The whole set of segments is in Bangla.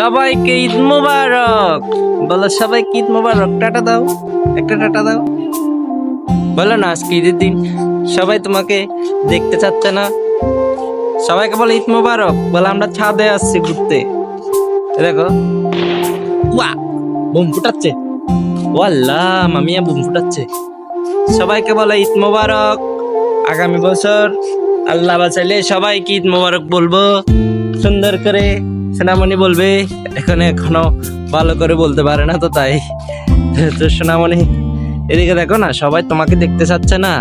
সবাইকে ঈদ মুবারক। বলো সবাইকে ঈদ মুবারক। টাটা দাও। একটা টাটা দাও। বলো না, আজকে ঈদের দিন সবাই তোমাকে দেখতে চাচ্ছে না। সবাইকে বলো ঈদ মুবারক। বলে আমরা ছাদে আসছি ঘুরতে। দেখো। ওয়া বুম ফুটাচ্ছে। ওয়াল্লাহ, মামিয়া বুম ফুটাচ্ছে। সবাইকে বলো ঈদ মুবারক। আগামী বছর আল্লাহ বাঁচাইলে সবাইকে ঈদ মুবারক বলব। সুন্দর করে সোনামণি বলবে, এখানে এখনও ভালো করে বলতে পারে না তো তাই। তো সোনামণি, এদিকে দেখো না, সবাই তোমাকে দেখতে চাচ্ছে না।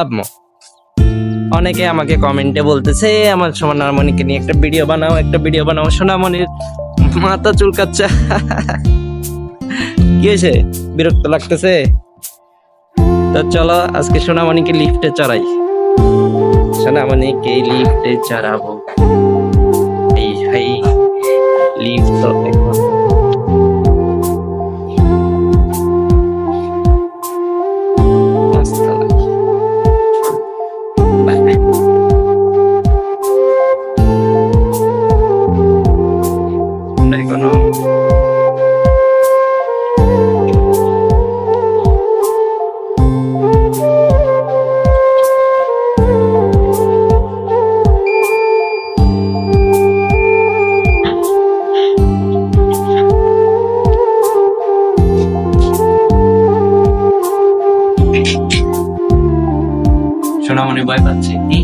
আব্মু অনেকে আমাকে কমেন্টে বলতেছে, আমার সোনামণিকে নিয়ে একটা ভিডিও বানাও, একটা ভিডিও বানাও। সোনামণির মাথা চুলকাচ্ছে। কি হয়েছে? বিরক্ত লাগতেছে? তো চলো, আজকে সোনামণিকে লিফটে চড়াই। সোনামণিকে লিফটে চড়াবো। সোনামণি ভয় পাচ্ছে। কি?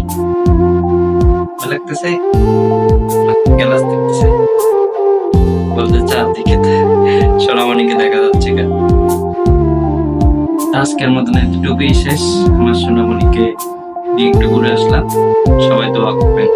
লাগতেছে? গ্যালাস দেখতেছে। বলতে চারদিকে সোনামণিকে দেখা যাচ্ছে কেন? আজকের মতন এতটুকুই শেষ। আমার সোনামণিকে নিয়ে একটু ঘুরে আসলাম। সবাই দোয়া করবেন।